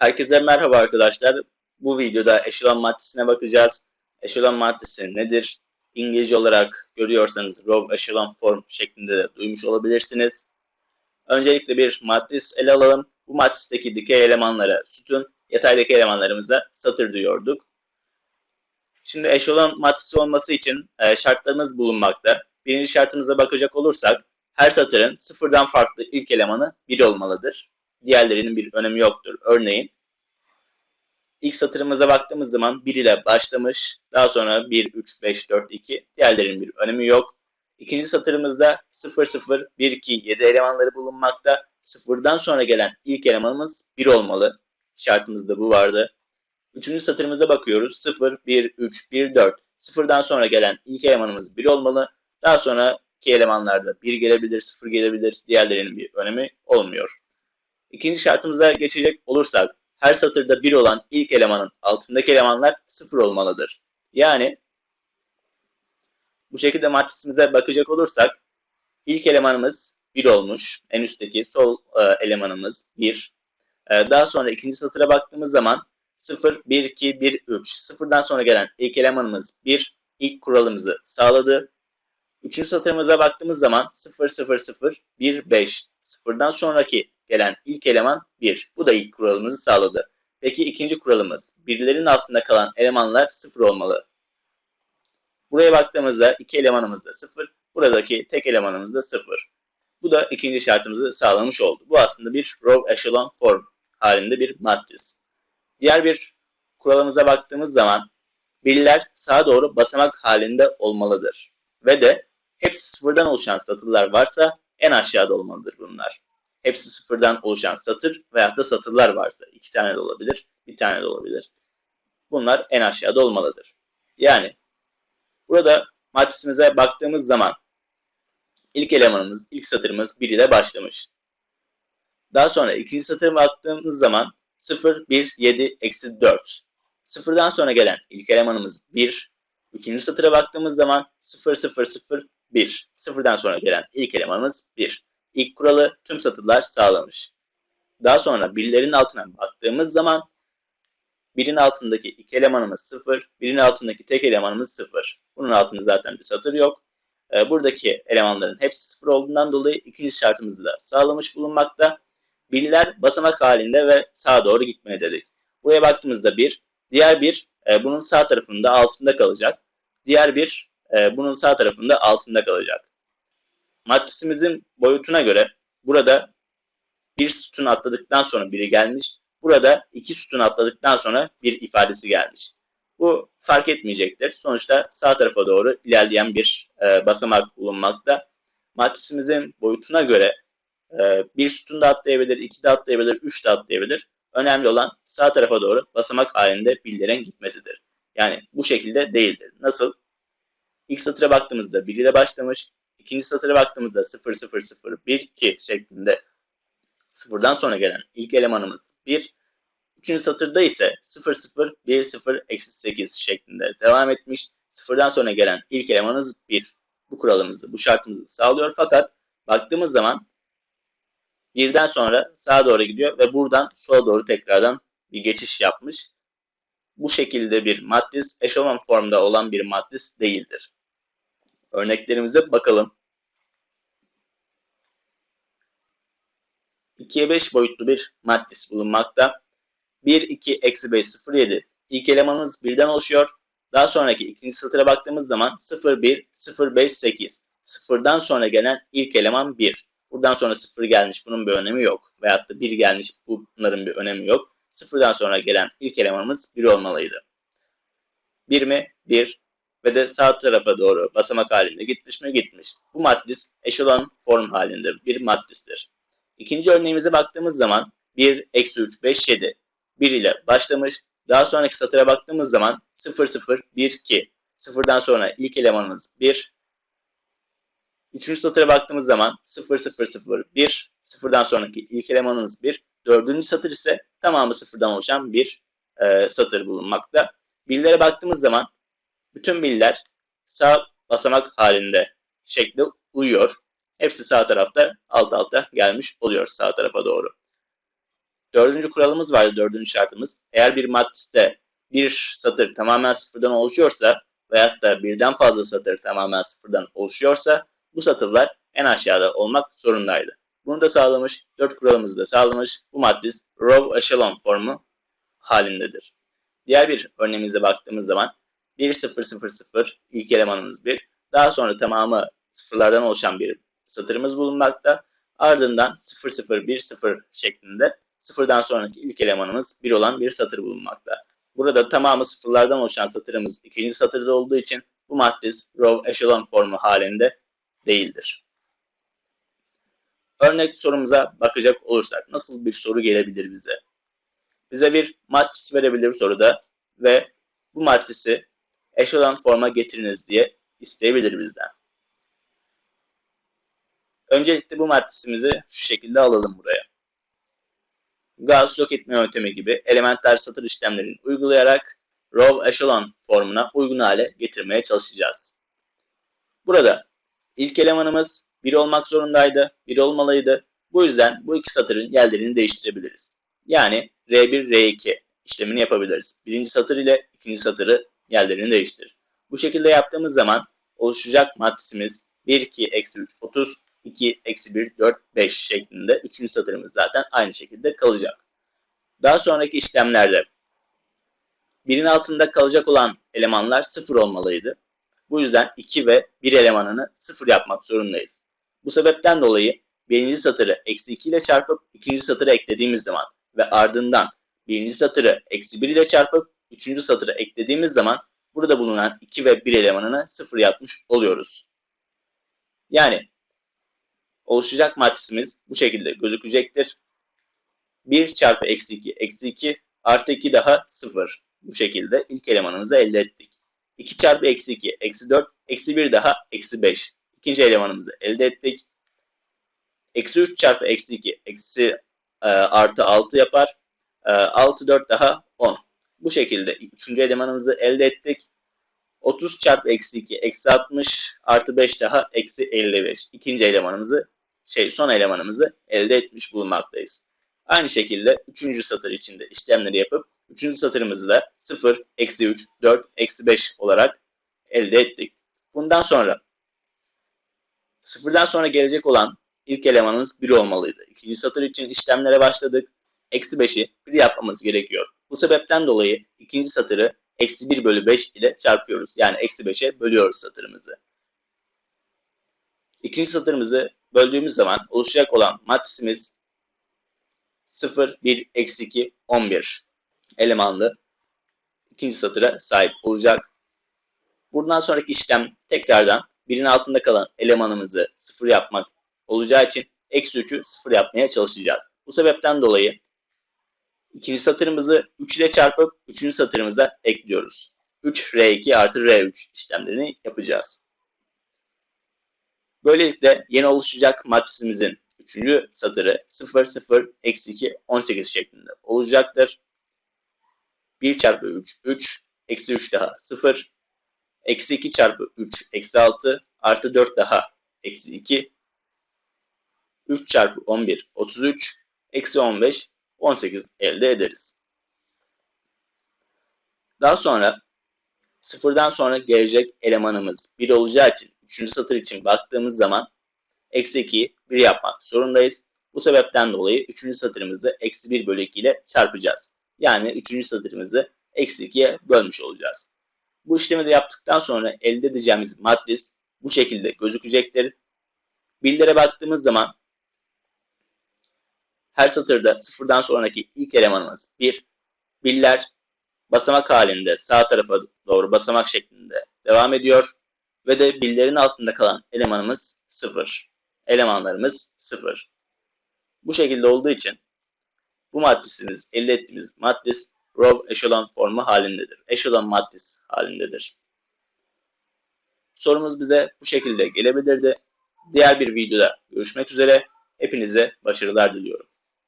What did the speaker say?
Herkese merhaba arkadaşlar. Bu videoda eşelon maddesine bakacağız. Eşelon maddesi nedir? İngilizce olarak görüyorsanız row echelon form şeklinde de duymuş olabilirsiniz. Öncelikle bir matris ele alalım. Bu matristeki dikey elemanlara sütun, yataydaki elemanlarımıza satır diyorduk. Şimdi eşelon matrisi olması için e, şartlarımız bulunmakta. Birinci şartımıza bakacak olursak her satırın sıfırdan farklı ilk elemanı 1 olmalıdır. Diğerlerinin bir önemi yoktur. Örneğin ilk satırımıza baktığımız zaman 1 ile başlamış. Daha sonra 1, 3, 5, 4, 2. Diğerlerinin bir önemi yok. İkinci satırımızda 0, 0, 1, 2, 7 elemanları bulunmakta. Sıfırdan sonra gelen ilk elemanımız 1 olmalı. Şartımızda bu vardı. Üçüncü satırımıza bakıyoruz. 0, 1, 3, 1, 4. Sıfırdan sonra gelen ilk elemanımız 1 olmalı. Daha sonraki elemanlarda 1 gelebilir, 0 gelebilir. Diğerlerinin bir önemi olmuyor. İkinci şartımıza geçecek olursak her satırda 1 olan ilk elemanın altındaki elemanlar 0 olmalıdır. Yani bu şekilde matrisimize bakacak olursak ilk elemanımız 1 olmuş. En üstteki sol e, elemanımız 1. E, daha sonra ikinci satıra baktığımız zaman 0, 1, 2, 1, 3. Sıfırdan sonra gelen ilk elemanımız 1. İlk kuralımızı sağladı. Üçüncü satırımıza baktığımız zaman 0, 0, 0, 1, 5. Sıfırdan sonraki gelen ilk eleman 1. Bu da ilk kuralımızı sağladı. Peki ikinci kuralımız birlerin altında kalan elemanlar 0 olmalı. Buraya baktığımızda iki elemanımız da 0. Buradaki tek elemanımız da 0. Bu da ikinci şartımızı sağlamış oldu. Bu aslında bir row echelon form halinde bir matris. Diğer bir kuralımıza baktığımız zaman birler sağa doğru basamak halinde olmalıdır. Ve de hepsi sıfırdan oluşan satırlar varsa en aşağıda olmalıdır bunlar hepsi sıfırdan oluşan satır veyahut da satırlar varsa iki tane de olabilir, bir tane de olabilir. Bunlar en aşağıda olmalıdır. Yani burada matrisimize baktığımız zaman ilk elemanımız, ilk satırımız 1 ile başlamış. Daha sonra ikinci satıra baktığımız zaman 0, 1, 7, eksi 4. Sıfırdan sonra gelen ilk elemanımız 1. Üçüncü satıra baktığımız zaman 0, 0, 0, 1. Sıfırdan sonra gelen ilk elemanımız 1. İlk kuralı tüm satırlar sağlamış. Daha sonra birlerin altına baktığımız zaman birin altındaki iki elemanımız 0, birin altındaki tek elemanımız 0. Bunun altında zaten bir satır yok. Ee, buradaki elemanların hepsi 0 olduğundan dolayı ikinci şartımızı da sağlamış bulunmakta. Birler basamak halinde ve sağa doğru gitmeli dedik. Buraya baktığımızda bir, diğer bir e, bunun sağ tarafında altında kalacak. Diğer bir e, bunun sağ tarafında altında kalacak matrisimizin boyutuna göre burada bir sütun atladıktan sonra biri gelmiş. Burada iki sütun atladıktan sonra bir ifadesi gelmiş. Bu fark etmeyecektir. Sonuçta sağ tarafa doğru ilerleyen bir e, basamak bulunmakta. Matrisimizin boyutuna göre e, bir sütun da atlayabilir, iki de atlayabilir, üç de atlayabilir. Önemli olan sağ tarafa doğru basamak halinde billerin gitmesidir. Yani bu şekilde değildir. Nasıl? İlk satıra baktığımızda 1 ile başlamış. İkinci satıra baktığımızda 0, 0, 0, 1, 2 şeklinde sıfırdan sonra gelen ilk elemanımız 1. Üçüncü satırda ise 0, 0, 1, 0, eksi 8 şeklinde devam etmiş. Sıfırdan sonra gelen ilk elemanımız 1. Bu kuralımızı, bu şartımızı sağlıyor. Fakat baktığımız zaman birden sonra sağa doğru gidiyor ve buradan sola doğru tekrardan bir geçiş yapmış. Bu şekilde bir matris eşofman formda olan bir matris değildir. Örneklerimize bakalım. 2'ye 5 boyutlu bir matris bulunmakta. 1, 2, eksi 5, 0, 7. İlk elemanımız birden oluşuyor. Daha sonraki ikinci satıra baktığımız zaman 0, 1, 0, 5, 8. Sıfırdan sonra gelen ilk eleman 1. Buradan sonra 0 gelmiş bunun bir önemi yok. Veyahut da 1 gelmiş bunların bir önemi yok. Sıfırdan sonra gelen ilk elemanımız 1 olmalıydı. 1 mi? 1 ve de sağ tarafa doğru basamak halinde gitmiş mi gitmiş. Bu matris eşelon form halinde bir matristir. İkinci örneğimize baktığımız zaman 1, eksi 3, 5, 7. 1 ile başlamış. Daha sonraki satıra baktığımız zaman 0, 0, 1, 2. Sıfırdan sonra ilk elemanımız 1. Üçüncü satıra baktığımız zaman 0, 0, 0, 1. Sıfırdan sonraki ilk elemanımız 1. Dördüncü satır ise tamamı sıfırdan oluşan bir e, satır bulunmakta. Birlere baktığımız zaman bütün biller sağ basamak halinde şekli uyuyor. Hepsi sağ tarafta alt alta gelmiş oluyor sağ tarafa doğru. Dördüncü kuralımız vardı, dördüncü şartımız. Eğer bir matriste bir satır tamamen sıfırdan oluşuyorsa veyahut da birden fazla satır tamamen sıfırdan oluşuyorsa bu satırlar en aşağıda olmak zorundaydı. Bunu da sağlamış, dört kuralımızı da sağlamış. Bu matris row echelon formu halindedir. Diğer bir örneğimize baktığımız zaman 1 0 0 0 ilk elemanımız 1. Daha sonra tamamı sıfırlardan oluşan bir satırımız bulunmakta. Ardından 0 0 1 0 şeklinde sıfırdan sonraki ilk elemanımız 1 olan bir satır bulunmakta. Burada tamamı sıfırlardan oluşan satırımız ikinci satırda olduğu için bu matris row echelon formu halinde değildir. Örnek sorumuza bakacak olursak nasıl bir soru gelebilir bize? Bize bir matris verebilir soruda ve bu matrisi echelon forma getiriniz diye isteyebilir bizden. Öncelikle bu matrisimizi şu şekilde alalım buraya. Gauss yok etme yöntemi gibi elementer satır işlemlerini uygulayarak row echelon formuna uygun hale getirmeye çalışacağız. Burada ilk elemanımız 1 olmak zorundaydı, 1 olmalıydı. Bu yüzden bu iki satırın yerlerini değiştirebiliriz. Yani R1, R2 işlemini yapabiliriz. Birinci satır ile ikinci satırı yerlerini değiştirir. Bu şekilde yaptığımız zaman oluşacak matrisimiz 1, 2, eksi 3, 30, 2, eksi 1, 4, 5 şeklinde. Üçüncü satırımız zaten aynı şekilde kalacak. Daha sonraki işlemlerde birin altında kalacak olan elemanlar 0 olmalıydı. Bu yüzden 2 ve 1 elemanını 0 yapmak zorundayız. Bu sebepten dolayı birinci satırı eksi 2 ile çarpıp ikinci satırı eklediğimiz zaman ve ardından birinci satırı eksi 1 ile çarpıp üçüncü satırı eklediğimiz zaman burada bulunan 2 ve 1 elemanını 0 yapmış oluyoruz. Yani oluşacak matrisimiz bu şekilde gözükecektir. 1 çarpı eksi 2 eksi 2 artı 2 daha 0. Bu şekilde ilk elemanımızı elde ettik. 2 çarpı eksi 2 eksi 4 eksi 1 daha eksi 5. İkinci elemanımızı elde ettik. Eksi 3 çarpı eksi 2 eksi e, artı 6 yapar. E, 6 4 daha 10. Bu şekilde üçüncü elemanımızı elde ettik. 30 çarpı eksi 2 eksi 60 artı 5 daha eksi 55. İkinci elemanımızı şey son elemanımızı elde etmiş bulunmaktayız. Aynı şekilde üçüncü satır içinde işlemleri yapıp üçüncü satırımızı da 0, eksi 3, 4, eksi 5 olarak elde ettik. Bundan sonra sıfırdan sonra gelecek olan ilk elemanımız 1 olmalıydı. İkinci satır için işlemlere başladık. Eksi 5'i 1 yapmamız gerekiyor. Bu sebepten dolayı ikinci satırı eksi 1 bölü 5 ile çarpıyoruz. Yani eksi 5'e bölüyoruz satırımızı. İkinci satırımızı böldüğümüz zaman oluşacak olan matrisimiz 0, 1, eksi 2, 11 elemanlı ikinci satıra sahip olacak. Buradan sonraki işlem tekrardan birin altında kalan elemanımızı 0 yapmak olacağı için eksi 3'ü 0 yapmaya çalışacağız. Bu sebepten dolayı ikinci satırımızı 3 ile çarpıp üçüncü satırımıza ekliyoruz. 3 R2 artı R3 işlemlerini yapacağız. Böylelikle yeni oluşacak matrisimizin 3. satırı 0 0 eksi 2 18 şeklinde olacaktır. 1 çarpı 3 3 eksi 3 daha 0 eksi 2 çarpı 3 eksi 6 artı 4 daha eksi 2 3 çarpı 11 33 eksi 15 18 elde ederiz. Daha sonra sıfırdan sonra gelecek elemanımız 1 olacağı için 3. satır için baktığımız zaman eksi 2'yi 1 yapmak zorundayız. Bu sebepten dolayı 3. satırımızı eksi 1 bölü 2 ile çarpacağız. Yani 3. satırımızı eksi 2'ye bölmüş olacağız. Bu işlemi de yaptıktan sonra elde edeceğimiz matris bu şekilde gözükecektir. Birlere baktığımız zaman her satırda sıfırdan sonraki ilk elemanımız 1. Biller basamak halinde sağ tarafa doğru basamak şeklinde devam ediyor. Ve de billerin altında kalan elemanımız 0. Elemanlarımız 0. Bu şekilde olduğu için bu matrisimiz, elde ettiğimiz matris row echelon formu halindedir. Echelon matris halindedir. Sorumuz bize bu şekilde gelebilirdi. Diğer bir videoda görüşmek üzere. Hepinize başarılar diliyorum.